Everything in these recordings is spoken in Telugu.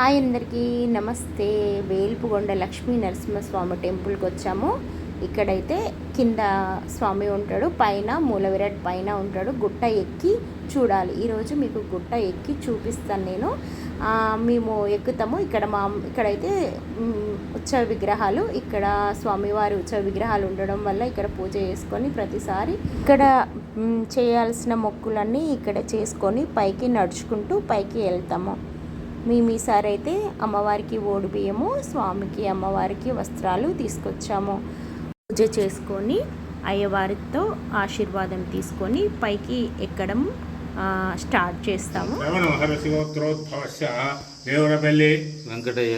హాయ్ అందరికీ నమస్తే. వేల్పుగొండ లక్ష్మీ నరసింహస్వామి టెంపుల్కి వచ్చాము. ఇక్కడైతే కింద స్వామి ఉంటాడు పైన మూలవిరాట్ పైన ఉంటాడు. గుట్ట ఎక్కి చూడాలి. ఈరోజు మీకు గుట్ట ఎక్కి చూపిస్తాను నేను. మేము ఎక్కుతాము. ఇక్కడ మా ఇక్కడైతే ఉత్సవ విగ్రహాలు ఇక్కడ స్వామివారి ఉత్సవ విగ్రహాలు ఉండడం వల్ల ఇక్కడ పూజ చేసుకొని ప్రతిసారి ఇక్కడ చేయాల్సిన మొక్కులన్నీ ఇక్కడ చేసుకొని పైకి నడుచుకుంటూ పైకి వెళ్తాము. మేము ఈసారి అయితే అమ్మవారికి ఓడి బియ్యము స్వామికి అమ్మవారికి వస్త్రాలు తీసుకొచ్చాము. పూజ చేసుకొని అయ్యవారితో ఆశీర్వాదం తీసుకొని పైకి ఎక్కడం స్టార్ట్ చేస్తాము. దేవరపల్లి వెంకటయ్య.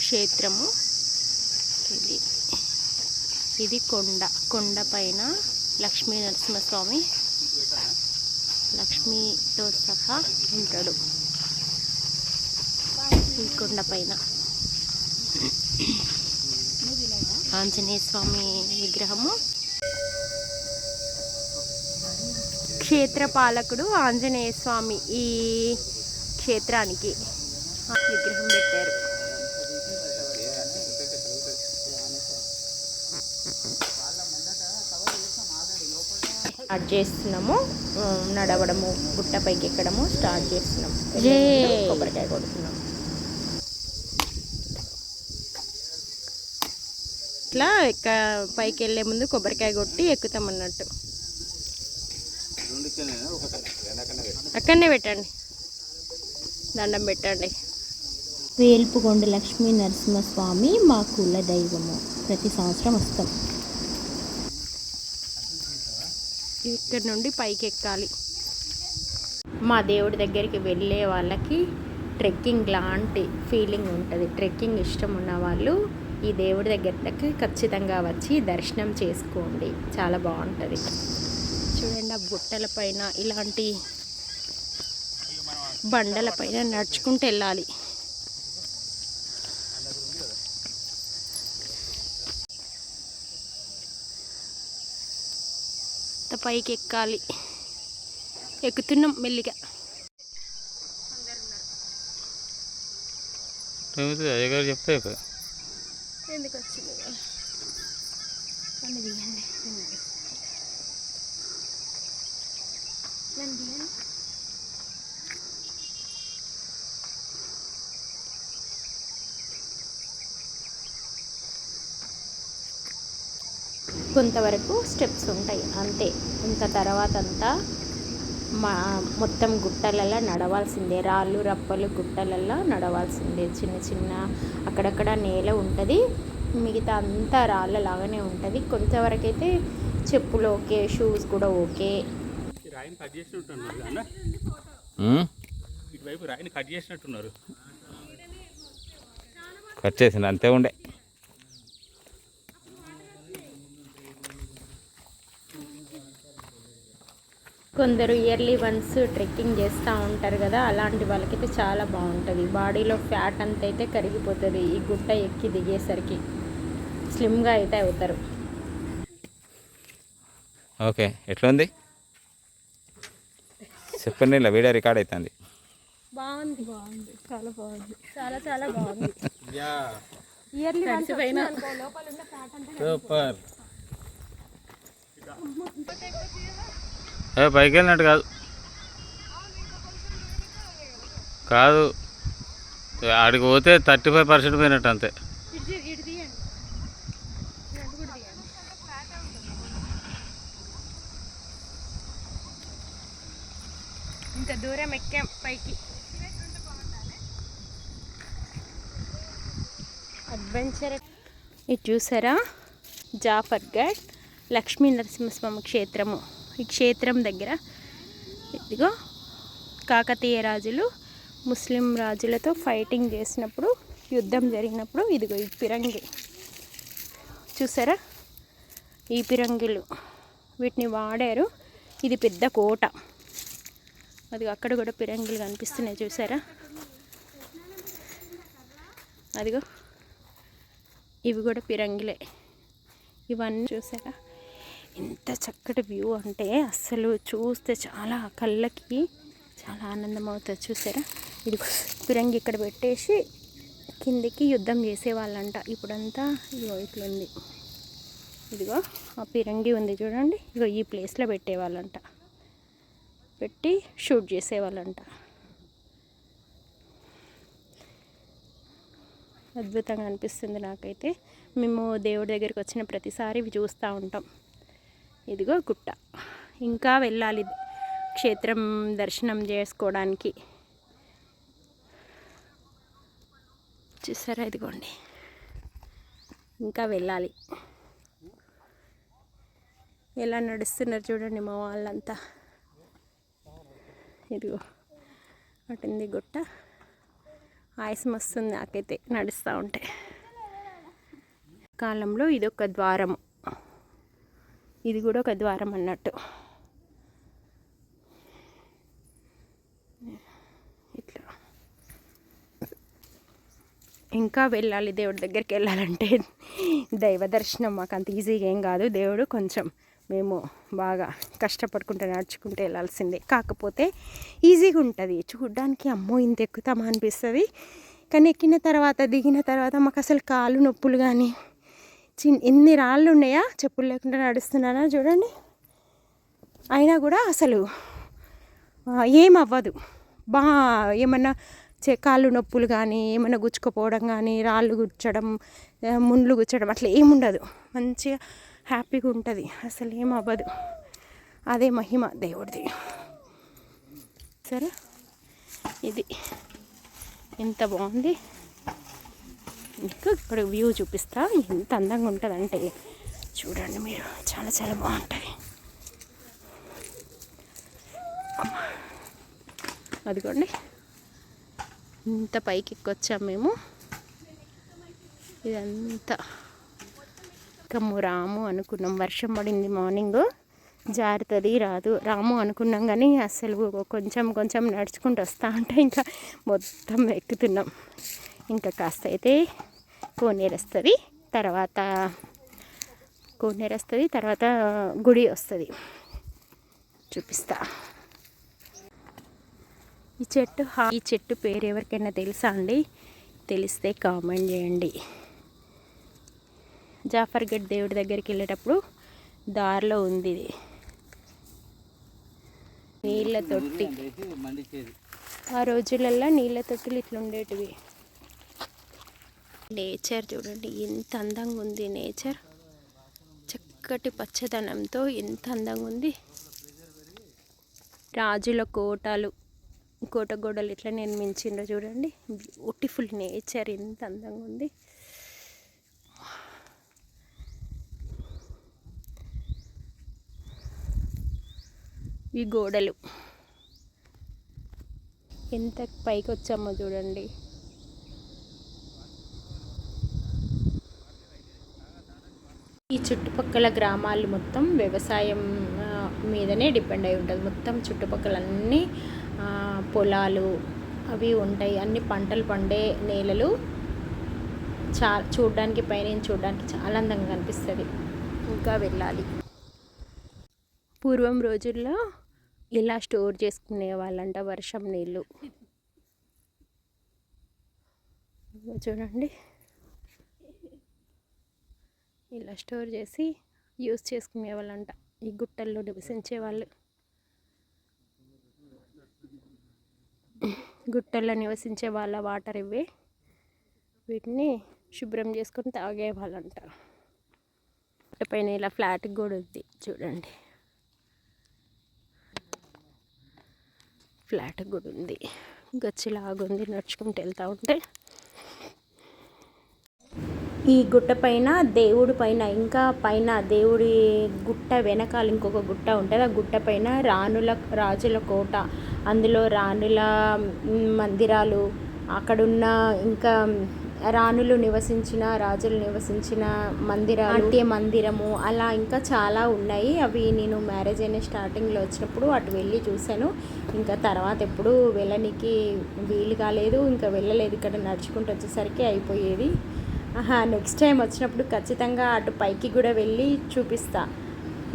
క్షేత్రము ఇది. ఇది కొండ కొండ పైన లక్ష్మీ నరసింహస్వామి లక్ష్మీతో సహా ఉంటాడు. ఈ కొండ పైన. ఆంజనేయ స్వామి విగ్రహము. క్షేత్ర పాలకుడు ఆంజనేయ స్వామి ఈ క్షేత్రానికి విగ్రహం పెట్టారు. స్టార్ట్ చేస్తున్నాము. నడవడము గుట్ట పైకి ఎక్కడము స్టార్ట్ చేస్తున్నాము. కొబ్బరికాయ కొడుతున్నాము. ఇట్లా ఎక్క పైకి వెళ్ళే ముందు కొబ్బరికాయ కొట్టి ఎక్కుతాం అన్నట్టు. అక్కడనే పెట్టండి. దండం పెట్టండి. వేల్పుకొండ లక్ష్మీ నరసింహస్వామి మా కుల దైవము. ప్రతి సంవత్సరం వస్తాం. ఇక్కడ నుండి పైకి ఎక్కాలి మా దేవుడి దగ్గరికి వెళ్ళే వాళ్ళకి ట్రెక్కింగ్ లాంటి ఫీలింగ్ ఉంటుంది. ట్రెక్కింగ్ ఇష్టం ఉన్న వాళ్ళు ఈ దేవుడి దగ్గరికి ఖచ్చితంగా వచ్చి దర్శనం చేసుకోండి. చాలా బాగుంటుంది. చూడండి ఆ బుట్టల పైన ఇలాంటి బండల పైన నడుచుకుంటూ వెళ్ళాలి. ఇంత పైకి ఎక్కాలి ఎక్కుతున్నాం మెల్లిగా. అయ్యగారు చెప్తే ఎందుకు వచ్చింది? కొంతవరకు స్టెప్స్ ఉంటాయి అంతే. ఇంకా తర్వాత అంతా మా మొత్తం గుట్టలలో నడవాల్సిందే. రాళ్ళు రప్పలు గుట్టలలో నడవాల్సిందే. చిన్న చిన్న అక్కడక్కడ నేల ఉంటుంది. మిగతా అంతా రాళ్ళ లాగానే ఉంటుంది. కొంతవరకు అయితే చెప్పులు ఓకే షూస్ కూడా ఓకే. రాయిని కట్ చేసినట్టున్నారు అన్న? ఉమ్? ఇటువైపు రాయిని కట్ చేసినట్టున్నారు కట్ చేసింది అంతే ఉండే కొందరు ఇయర్లీ వన్స్ ట్రెక్కింగ్ చేస్తూ ఉంటారు కదా అలాంటి వాళ్ళకైతే చాలా బాగుంటుంది. బాడీలో ఫ్యాట్ అంతా అయితే కరిగిపోతుంది ఈ గుట్ట ఎక్కి దిగేసరికి. స్లిమ్గా అయితే అవుతారు. ఓకే ఎట్లుంది? చెప్పండి ఇలా వీడియో రికార్డ్ అవుతుంది బాగుంది బాగుంది. చాలా బాగుంది. చాలా చాలా బాగుంది. ఇయర్లీ వన్స్ లోపల ఉన్న ఫ్యాట్ అంతా సూపర్. ఏ పైకి వెళ్ళినట్టు కాదు. కాదు. ఆడికి పోతే థర్టీ ఫైవ్ పర్సెంట్ పోయినట్టు అంతే. ఇంత దూరం ఎక్కాం పైకి. అడ్వెంచర్. ఇది చూసారా? జాఫర్గఢ్ లక్ష్మీ నరసింహస్వామి క్షేత్రము. ఈ క్షేత్రం దగ్గర. ఇదిగో కాకతీయ రాజులు ముస్లిం రాజులతో ఫైటింగ్ చేసినప్పుడు యుద్ధం జరిగినప్పుడు ఇదిగో ఈ పిరంగి. చూసారా? ఈ పిరంగిలు వీటిని వాడారు. ఇది పెద్ద కోట. అది అక్కడ కూడా పిరంగిలు కనిపిస్తున్నాయి చూసారా? అదిగో ఇవి కూడా పిరంగిలే. ఇవన్నీ చూసారా? ఎంత చక్కటి వ్యూ అంటే అస్సలు చూస్తే చాలా కళ్ళకి చాలా ఆనందం అవుతుంది. చూసారా? ఇది పిరంగి ఇక్కడ పెట్టేసి కిందికి యుద్ధం చేసేవాళ్ళంట. ఇప్పుడంతా ఇగో ఇట్లుంది. ఇదిగో ఆ పిరంగి ఉంది చూడండి. ఇగో ఈ ప్లేస్లో పెట్టేవాళ్ళంట. పెట్టి షూట్ చేసేవాళ్ళంట. అద్భుతంగా అనిపిస్తుంది నాకైతే. మేము దేవుడి దగ్గరికి వచ్చిన ప్రతిసారి ఇవి చూస్తూ ఉంటాం. ఇదిగో గుట్ట. ఇంకా వెళ్ళాలి క్షేత్రం దర్శనం చేసుకోవడానికి. చూసారా ఇదిగోండి. ఇంకా వెళ్ళాలి. ఎలా నడుస్తున్నారు చూడండి మా వాళ్ళంతా. ఇదిగో అటుంది గుట్ట. ఆయాసం వస్తుంది నాకైతే నడుస్తూ ఉంటే. కాలంలో ఇదొక ద్వారము ఇది కూడా ఒక ద్వారం అన్నట్టు. ఇట్లా. ఇంకా వెళ్ళాలి దేవుడి దగ్గరికి వెళ్ళాలంటే దైవ దర్శనం మాకు అంత ఈజీగా ఏం కాదు. దేవుడు కొంచెం మేము బాగా కష్టపడుకుంటూ నడుచుకుంటూ వెళ్ళాల్సిందే. కాకపోతే ఈజీగా ఉంటుంది. చూడ్డానికి అమ్మో ఇంత ఎక్కుతామా అనిపిస్తుంది. కానీ ఎక్కిన తర్వాత దిగిన తర్వాత మాకు అసలు కాళ్ళు నొప్పులు కానీ చిన్ ఎన్ని రాళ్ళు ఉన్నాయా చెప్పులు లేకుండా నడుస్తున్నానా చూడండి. అయినా కూడా అసలు ఏమవ్వదు. ఏం అవ్వదు బా ఏమన్నా చే కాళ్ళు నొప్పులు కానీ ఏమైనా గుచ్చుకుపోవడం కానీ రాళ్ళు గుచ్చడం ముండ్లు గుచ్చడం అట్లా ఏముండదు. మంచిగా హ్యాపీగా ఉంటుంది. అసలు ఏం అవ్వదు అదే మహిమ దేవుడిది. సరే? ఇది. ఎంత బాగుంది. ఇంకా ఇక్కడ వ్యూ చూపిస్తా. ఎంత అందంగా ఉంటుందంటే చూడండి మీరు. చాలా చాలా బాగుంటుంది అదిగోండి. ఇంత పైకి ఎక్కొచ్చాం మేము. ఇదంతా. కమ్ము రాము అనుకున్నాం. వర్షం పడింది మార్నింగ్. జారుతుంది రాదు. రాము అనుకున్నాం కానీ అసలు కొంచెం కొంచెం నడుచుకుంటూ వస్తూ ఉంటే ఇంకా మొత్తం ఎక్కుతున్నాం. ఇంకా కాస్త అయితే కోనేరు వస్తుంది తర్వాత కోనేరు వస్తుంది తర్వాత గుడి వస్తుంది. చూపిస్తా. ఈ చెట్టు ఈ చెట్టు పేరు ఎవరికైనా తెలుసా అండి? తెలిస్తే కామెంట్ చేయండి. జాఫర్గఢ్ దేవుడి దగ్గరికి వెళ్ళేటప్పుడు దారిలో ఉంది ఇది. నీళ్ళ తొట్టి. ఆ రోజులల్లో నీళ్ళ తొట్టులు ఇట్లా ఉండేటివి నేచర్ చూడండి ఎంత అందంగా ఉంది నేచర్. చక్కటి పచ్చదనంతో ఎంత అందంగా ఉంది. రాజుల కోటలు కోట గోడలు ఇట్లా నిర్మించిండ్రో చూడండి. బ్యూటిఫుల్ నేచర్ ఎంత అందంగా ఉంది. ఈ గోడలు. ఎంత పైకి వచ్చామో చూడండి ఈ చుట్టుపక్కల గ్రామాలు మొత్తం వ్యవసాయం మీదనే డిపెండ్ అయి ఉంటుంది. మొత్తం చుట్టుపక్కల అన్ని పొలాలు అవి ఉంటాయి. అన్ని పంటలు పండే నేలలు చా చూడడానికి పైన చూడడానికి చాలా అందంగా కనిపిస్తుంది. ఇంకా వెళ్ళాలి. పూర్వం రోజుల్లో ఇలా స్టోర్ చేసుకునే వాళ్ళంట వర్షం నీళ్ళు. చూడండి. ఇలా స్టోర్ చేసి యూస్ చేసుకునే వాళ్ళంట ఈ గుట్టల్లో నివసించే వాళ్ళు. గుట్టల్లో నివసించే వాళ్ళ వాటర్ ఇవే వీటిని శుభ్రం చేసుకొని తాగే వాళ్ళంట. పైన ఇలా ఫ్లాట్ కూడా ఉంది. చూడండి. ఫ్లాట్ కూడా ఉంది. గచ్చిలాగుంది. నడుచుకుంటూ వెళ్తూ ఉంటే ఈ గుట్ట పైన దేవుడి పైన ఇంకా పైన దేవుడి గుట్ట వెనకాల ఇంకొక గుట్ట ఉంటుంది. ఆ గుట్ట పైన రాణుల రాజుల కోట. అందులో రాణుల మందిరాలు అక్కడున్న ఇంకా రాణులు నివసించిన రాజులు నివసించిన మందిరాలు. నాట్య మందిరము అలా ఇంకా చాలా ఉన్నాయి. అవి నేను మ్యారేజ్ అయిన స్టార్టింగ్లో వచ్చినప్పుడు అటు వెళ్ళి చూశాను. ఇంకా తర్వాత ఎప్పుడు వెళ్ళనికి వీలు కాలేదు. ఇంకా వెళ్ళలేదు. ఇక్కడ నడుచుకుంటూ వచ్చేసరికి అయిపోయేది. నెక్స్ట్ టైం వచ్చినప్పుడు ఖచ్చితంగా అటు పైకి కూడా వెళ్ళి చూపిస్తా.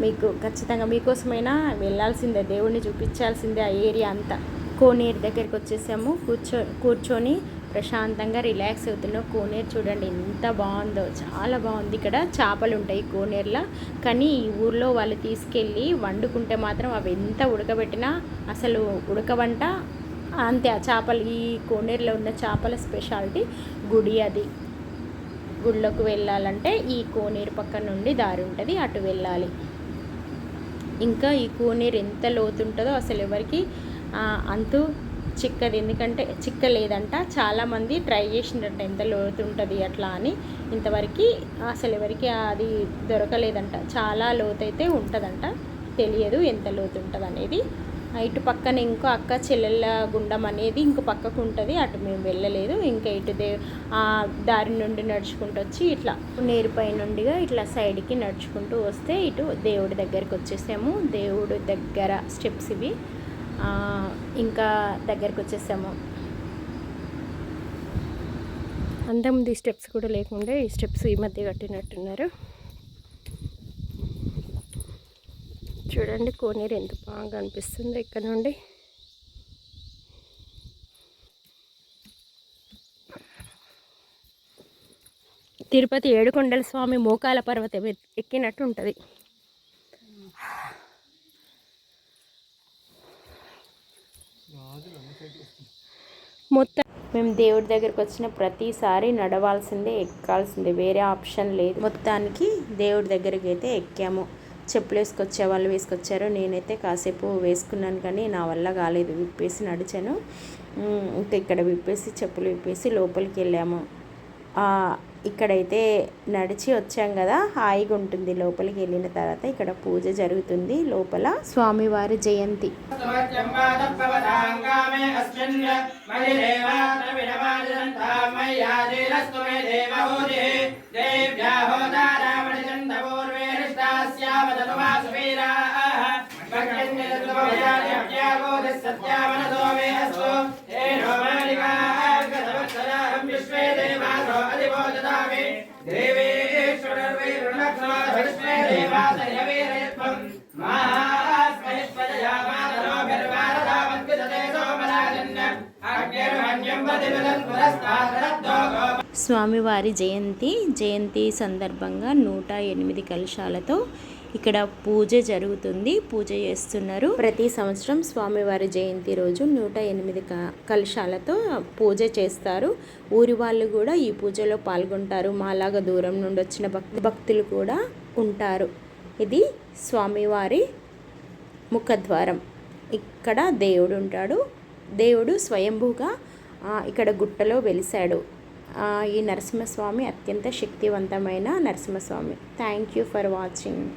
మీకు ఖచ్చితంగా మీకోసమైనా వెళ్ళాల్సిందే దేవుడిని చూపించాల్సిందే ఆ ఏరియా అంతా. కోనేరు దగ్గరికి వచ్చేసాము కూర్చో కూర్చొని ప్రశాంతంగా రిలాక్స్ అవుతున్నాం. కోనేరు చూడండి ఎంత బాగుందో చాలా బాగుంది. ఇక్కడ చేపలు ఉంటాయి కోనేరులో కానీ ఈ ఊర్లో వాళ్ళు తీసుకెళ్ళి వండుకుంటే మాత్రం అవి ఎంత ఉడకబెట్టినా అసలు ఉడకవంట. అంతే ఆ చేపలు ఈ కోనేరులో ఉన్న చేపల స్పెషాలిటీ గుడి అది. గుళ్ళకు వెళ్ళాలంటే ఈ కోనేరు పక్క నుండి దారి ఉంటుంది అటు వెళ్ళాలి. ఇంకా ఈ కోనేరు ఎంత లోతుంటుందో అసలు ఎవరికి అంతు చిక్కది. ఎందుకంటే చిక్కలేదంట చాలామంది ట్రై చేసినట్టు ఎంత లోతుంటుంది అట్లా అని. ఇంతవరకు అసలు ఎవరికి అది దొరకలేదంట. చాలా లోతైతే ఉంటుందంట. తెలియదు ఎంత లోతు ఉంటుంది అనేది ఇటు పక్కన ఇంకో అక్క చెల్లెళ్ళ గుండం అనేది ఇంకో పక్కకు ఉంటుంది. అటు మేము వెళ్ళలేదు. ఇంకా ఇటు దే ఆ దారి నుండి నడుచుకుంటూ వచ్చి ఇట్లా నేరుపై నుండిగా ఇట్లా సైడ్కి నడుచుకుంటూ వస్తే ఇటు దేవుడి దగ్గరికి వచ్చేసాము. దేవుడి దగ్గర స్టెప్స్ ఇవి. ఇంకా దగ్గరికి వచ్చేసాము. అంతకుముందు ఈ స్టెప్స్ కూడా లేకుండా ఈ స్టెప్స్ ఈ మధ్య కట్టినట్టున్నారు. చూడండి కోనేరు ఎంత బాగా అనిపిస్తుందో ఇక్కడ నుండి. తిరుపతి ఏడుకొండల స్వామి మోకాల పర్వతం ఎక్కినట్టు ఉంటుంది. మొత్తం మేము దేవుడి దగ్గరికి వచ్చిన ప్రతిసారి నడవాల్సిందే ఎక్కాల్సిందే వేరే ఆప్షన్ లేదు. మొత్తానికి దేవుడి దగ్గరికి అయితే ఎక్కాము. చెప్పులు వేసుకొచ్చే వాళ్ళు వేసుకొచ్చారు నేనైతే కాసేపు వేసుకున్నాను కానీ నా వల్ల కాలేదు విప్పేసి నడిచాను. ఇంకా ఇక్కడ విప్పేసి చెప్పులు విప్పేసి లోపలికి వెళ్ళాము. ఆ, ఇక్కడైతే నడిచి వచ్చాం కదా హాయిగా ఉంటుంది. లోపలికి వెళ్ళిన తర్వాత ఇక్కడ పూజ జరుగుతుంది లోపల. స్వామివారి జయంతి. స్వామివారి జయంతి జయంతి సందర్భంగా నూట ఎనిమిది కలశాలతో ఇక్కడ పూజ జరుగుతుంది. పూజ చేస్తున్నారు. ప్రతి సంవత్సరం స్వామివారి జయంతి రోజు నూట ఎనిమిది క- కలశాలతో పూజ చేస్తారు. ఊరి వాళ్ళు కూడా ఈ పూజలో పాల్గొంటారు. మాలాగా దూరం నుండి వచ్చిన భక్- భక్తులు కూడా ఉంటారు. ఇది స్వామివారి ముఖద్వారం. ఇక్కడ దేవుడు ఉంటాడు. దేవుడు స్వయంభూగా ఇక్కడ గుట్టలో వెలిశాడు. ఈ నరసింహస్వామి అత్యంత శక్తివంతమైన Narasimhaswamy. Thank you for watching